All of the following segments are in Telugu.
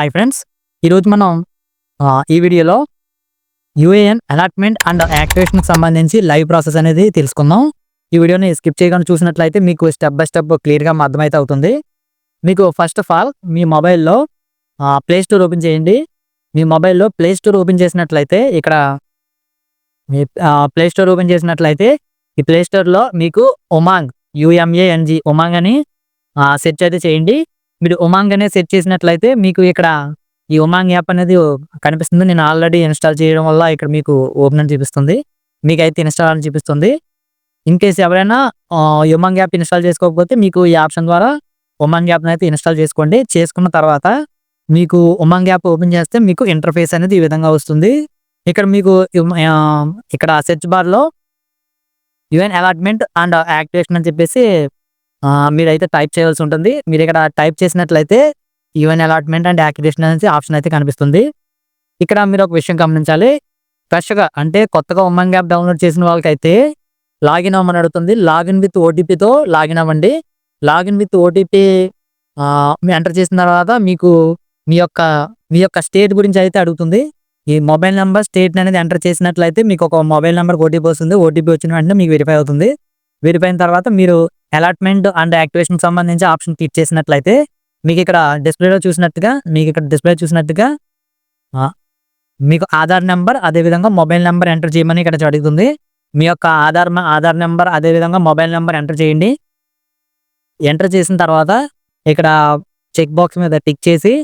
హాయ్ ఫ్రెండ్స్ ఈరోజు మనం ఈ వీడియోలో యూఏఎన్ అలాట్మెంట్ అండ్ యాక్టివేషన్కి సంబంధించి లైవ్ ప్రాసెస్ అనేది తెలుసుకుందాం. ఈ వీడియోని స్కిప్ చేయకుండా చూసినట్లయితే మీకు స్టెప్ బై స్టెప్ క్లియర్గా అర్థమైతే అవుతుంది. మీకు ఫస్ట్ ఆఫ్ ఆల్ మీ మొబైల్లో ప్లే స్టోర్ ఓపెన్ చేయండి. మీ మొబైల్లో ప్లే స్టోర్ ఓపెన్ చేసినట్లయితే ఇక్కడ మీ ప్లే స్టోర్ ఓపెన్ చేసినట్లయితే ఈ ప్లే స్టోర్లో మీకు ఉమాంగ్ యుఎంఏఎన్జి ఉమాంగ్ అని సెర్చ్ అయితే చేయండి. మీరు ఉమాంగ్ అనేది సెట్ చేసినట్లయితే మీకు ఇక్కడ ఈ ఉమాంగ్ యాప్ అనేది కనిపిస్తుంది. నేను ఆల్రెడీ ఇన్స్టాల్ చేయడం వల్ల ఇక్కడ మీకు ఓపెన్ అని చూపిస్తుంది. మీకు అయితే ఇన్స్టాల్ అని చూపిస్తుంది. ఇన్ కేస్ ఎవరైనా ఉమాంగ్ యాప్ ఇన్స్టాల్ చేసుకోకపోతే మీకు ఈ ఆప్షన్ ద్వారా ఉమాంగ్ యాప్ని అయితే ఇన్స్టాల్ చేసుకోండి. చేసుకున్న తర్వాత మీకు ఉమాంగ్ యాప్ ఓపెన్ చేస్తే మీకు ఇంటర్ఫేస్ అనేది ఈ విధంగా వస్తుంది. ఇక్కడ మీకు ఇక్కడ సెర్చ్ బార్లో యుఎన్ అలాట్మెంట్ అండ్ యాక్టివేషన్ అని చెప్పేసి మీరైతే టైప్ చేయాల్సి ఉంటుంది. మీరు ఇక్కడ టైప్ చేసినట్లయితే ఈవెన్ అలాట్మెంట్ అండ్ యాక్టివేషన్ అనేది ఆప్షన్ అయితే కనిపిస్తుంది. ఇక్కడ మీరు ఒక విషయం గమనించాలి. ఫ్రెష్గా అంటే కొత్తగా ఉమంగ్ యాప్ డౌన్లోడ్ చేసిన వాళ్ళకైతే లాగిన్ అవ్వమని అడుగుతుంది. లాగిన్ విత్ ఓటీపీతో లాగిన్ అవ్వండి. లాగిన్ విత్ ఓటీపీ మీ ఎంటర్ చేసిన తర్వాత మీకు మీ యొక్క మీ యొక్క స్టేట్ గురించి అయితే అడుగుతుంది. ఈ మొబైల్ నెంబర్ స్టేట్ అనేది ఎంటర్ చేసినట్లయితే మీకు ఒక మొబైల్ నెంబర్ ఓటీపీ వస్తుంది. ఓటీపీ వచ్చిన వెంటనే మీకు వెరిఫై అవుతుంది. వెరిఫై అయిన తర్వాత మీరు అలాట్మెంట్ అండ్ యాక్టివేషన్ సంబంధించి ఆప్షన్ క్లిక్ చేసినట్లయితే మీకు ఇక్కడ డిస్ప్లేలో చూసినట్టుగా మీకు ఇక్కడ డిస్ప్లే చూసినట్టుగా మీకు ఆధార్ నెంబర్ అదేవిధంగా మొబైల్ నెంబర్ ఎంటర్ చేయమని ఇక్కడ అడుగుతుంది. మీ యొక్క ఆధార్ ఆధార్ నెంబర్ అదేవిధంగా మొబైల్ నెంబర్ ఎంటర్ చేయండి. ఎంటర్ చేసిన తర్వాత ఇక్కడ చెక్ బాక్స్ మీద టిక్ చేసి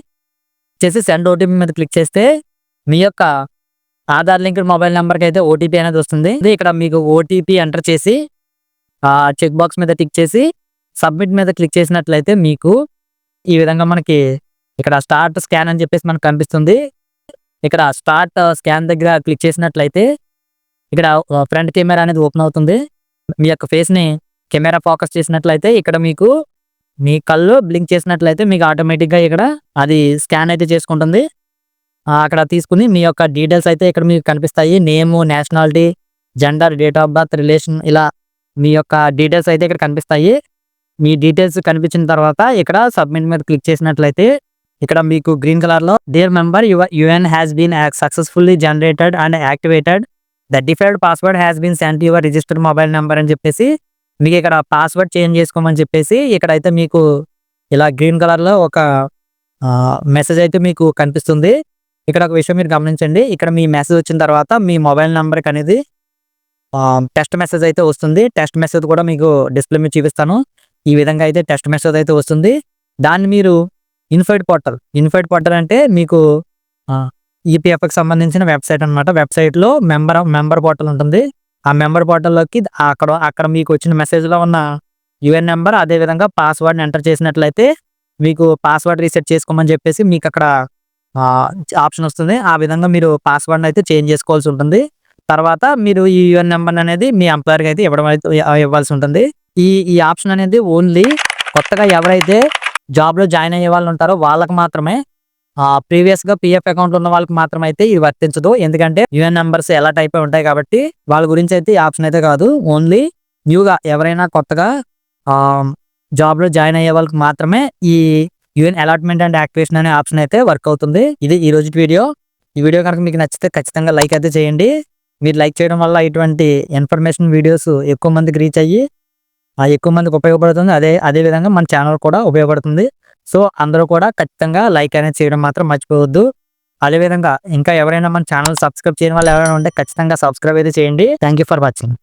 చేసి సెండ్ ఓటీపీ మీద క్లిక్ చేస్తే మీ యొక్క ఆధార్ లింక్డ్ మొబైల్ నెంబర్కి అయితే ఓటీపీ అనేది వస్తుంది. ఇక్కడ మీకు ఓటీపీ ఎంటర్ చేసి ఆ చెక్ బాక్స్ మీద టిక్ చేసి సబ్మిట్ మీద క్లిక్ చేసినట్లయితే మీకు ఈ విధంగా మనకి ఇక్కడ స్టార్ట్ స్కాన్ అని చెప్పేసి మనకు కనిపిస్తుంది. ఇక్కడ స్టార్ట్ స్కాన్ uh, దగ్గర క్లిక్ చేసినట్లయితే ఇక్కడ uh, ఫ్రంట్ కెమెరా అనేది ఓపెన్ అవుతుంది. మీ యొక్క ఫేస్ని ని కెమెరా ఫోకస్ చేసినట్లయితే ఇక్కడ మీకు మీ కళ్ళు బ్లింక్ చేసినట్లయితే మీకు ఆటోమేటిక్గా ఇక్కడ అది స్కాన్ అయితే చేసుకుంటుంది. అక్కడ తీసుకుని మీ యొక్క డీటెయిల్స్ అయితే ఇక్కడ మీకు కనిపిస్తాయి. Name nationality gender date of birth relation ఇలా మీ యొక్క డీటెయిల్స్ అయితే ఇక్కడ కనిపిస్తాయి. మీ డీటెయిల్స్ కనిపించిన తర్వాత ఇక్కడ సబ్మిట్ మీద క్లిక్ చేసినట్లయితే ఇక్కడ మీకు గ్రీన్ కలర్లో dear member your UAN has been successfully generated and activated the defied password has been sent your registered mobile number అని చెప్పేసి మీకు ఇక్కడ పాస్వర్డ్ చేంజ్ చేసుకోమని చెప్పేసి ఇక్కడ అయితే మీకు ఇలా గ్రీన్ కలర్లో ఒక మెసేజ్ అయితే మీకు కనిపిస్తుంది. ఇక్కడ ఒక విషయం మీరు గమనించండి. ఇక్కడ మీ మెసేజ్ వచ్చిన తర్వాత మీ మొబైల్ నెంబర్కి అనేది టెస్ట్ మెసేజ్ అయితే వస్తుంది. టెస్ట్ మెసేజ్ కూడా మీకు డిస్ప్లే మీద చూపిస్తాను. ఈ విధంగా అయితే టెస్ట్ మెసేజ్ అయితే వస్తుంది. దాన్ని మీరు ఇన్ఫైడ్ పోర్టల్ ఇన్ఫైడ్ పోర్టల్ అంటే మీకు ఈపీఎఫ్కి సంబంధించిన వెబ్సైట్ అనమాట వెబ్సైట్లో మెంబర్ మెంబర్ పోర్టల్ ఉంటుంది. ఆ మెంబర్ పోర్టల్లోకి అక్కడ అక్కడ మీకు వచ్చిన మెసేజ్లో ఉన్న యుఎన్ నెంబర్ అదేవిధంగా పాస్వర్డ్ని ఎంటర్ చేసినట్లయితే మీకు పాస్వర్డ్ రీసెట్ చేసుకోమని చెప్పేసి మీకు అక్కడ ఆప్షన్ వస్తుంది. ఆ విధంగా మీరు పాస్వర్డ్ అయితే చేంజ్ చేసుకోవాల్సి ఉంటుంది. తర్వాత మీరు ఈ యుఎన్ నెంబర్ అనేది మీ ఎంప్లాయర్కి అయితే ఇవ్వడం అయితే ఇవ్వాల్సి ఉంటుంది. ఈ ఈ ఆప్షన్ అనేది ఓన్లీ కొత్తగా ఎవరైతే జాబ్లో జాయిన్ అయ్యే వాళ్ళు ఉంటారో వాళ్ళకి మాత్రమే ప్రీవియస్గా పిఎఫ్ అకౌంట్ ఉన్న వాళ్ళకి మాత్రమే అయితే ఇది వర్తించదు. ఎందుకంటే యుఎన్ నెంబర్స్ ఎలా టైప్ అయి ఉంటాయి కాబట్టి వాళ్ళ గురించి అయితే ఈ ఆప్షన్ అయితే కాదు. ఓన్లీ న్యూగా ఎవరైనా కొత్తగా జాబ్లో జాయిన్ అయ్యే వాళ్ళకి మాత్రమే ఈ యుఎన్ అలాట్మెంట్ అండ్ యాక్టివేషన్ అనే ఆప్షన్ అయితే వర్క్ అవుతుంది. ఇది ఈ రోజు వీడియో. ఈ వీడియో కనుక మీకు నచ్చితే ఖచ్చితంగా లైక్ అయితే చేయండి. మీరు లైక్ చేయడం వల్ల ఇటువంటి ఇన్ఫర్మేషన్ వీడియోస్ ఎక్కువ మందికి రీచ్ అయ్యి ఎక్కువ మందికి ఉపయోగపడుతుంది. అదే అదే విధంగా మన ఛానల్ కూడా ఉపయోగపడుతుంది. సో అందరూ కూడా ఖచ్చితంగా లైక్ అనేది చేయడం మాత్రం మర్చిపోవద్దు. అదేవిధంగా ఇంకా ఎవరైనా మన ఛానల్ సబ్స్క్రైబ్ చేయడం వల్ల ఎవరైనా ఉంటే ఖచ్చితంగా సబ్స్క్రైబ్ అయితే చేయండి. Thank you for watching.